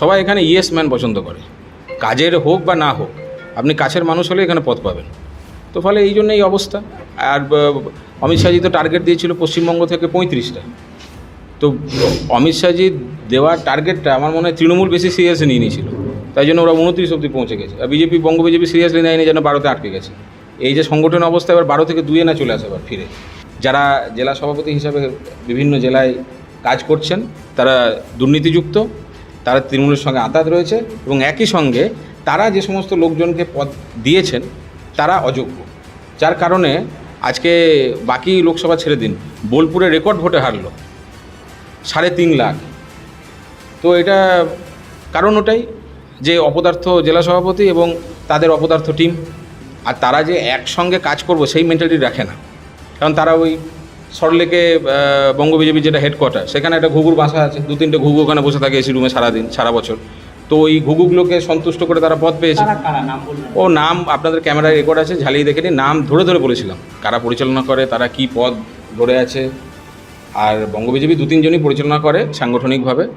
সবাই এখানে yes man পছন্দ করে। কাজের হোক বা না হোক, আপনি কাছের মানুষ হলে এখানে পথ পাবেন। তো ফলে এই জন্য এই অবস্থা। আর অমিত শাহজি তো টার্গেট দিয়েছিল পশ্চিমবঙ্গ থেকে পঁয়ত্রিশটা। তো অমিত শাহজি দেওয়ার টার্গেটটা আমার মনে হয় তৃণমূল বেশি সিরিয়াসলি নিয়ে নিয়েছিল। তাই জন্য ওরা উনত্রিশ অব্দি পৌঁছে গেছে। আর বিজেপি, বঙ্গ বিজেপি সিরিয়াসলি নেয়নি যেন বারোতে আটকে গেছে। এই যে সংগঠন অবস্থা এবার বারো থেকে দুয়ে না চলে আসে আবার ফিরে। যারা জেলা সভাপতি হিসাবে বিভিন্ন জেলায় কাজ করছেন, তারা দুর্নীতিযুক্ত। তারা তৃণমূলের সঙ্গে আতাত রয়েছে এবং একই সঙ্গে তারা যে সমস্ত লোকজনকে পদ দিয়েছেন, তারা অযোগ্য। যার কারণে আজকে বাকি লোকসভা ছেড়ে দিন। বোলপুরে রেকর্ড ভোটে হারলো। সাড়ে তিন লাখ। তো এটা কারণ ওটাই যে অপদার্থ জেলা সভাপতি এবং তাদের অপদার্থ টিম। আর তারা যে একসঙ্গে কাজ করব সেই মেন্টালিটি রাখে না। কারণ তারা ওই সরলেকে আহ, বঙ্গ বিজেপির যেটা হেডকোয়ার্টার সেখানে একটা ঘুঘুর বাসা আছে দু তিনটে ঘুঘু ওখানে বসে থাকে এসি রুমে সারাদিন সারা বছর। তো ওই ঘুঘুগুলোকে সন্তুষ্ট করে তারা পথ পেয়েছে। ও নাম আপনাদের ক্যামেরায় রেকর্ড আছে ঝালিয়ে দেখে নিই নাম ধরে ধরে বলেছিলাম। কারা পরিচালনা করে তারা কি পদ ধরে আছে। আর বঙ্গ বিজেপি দু তিনজনই পরিচালনা করে সাংগঠনিকভাবে।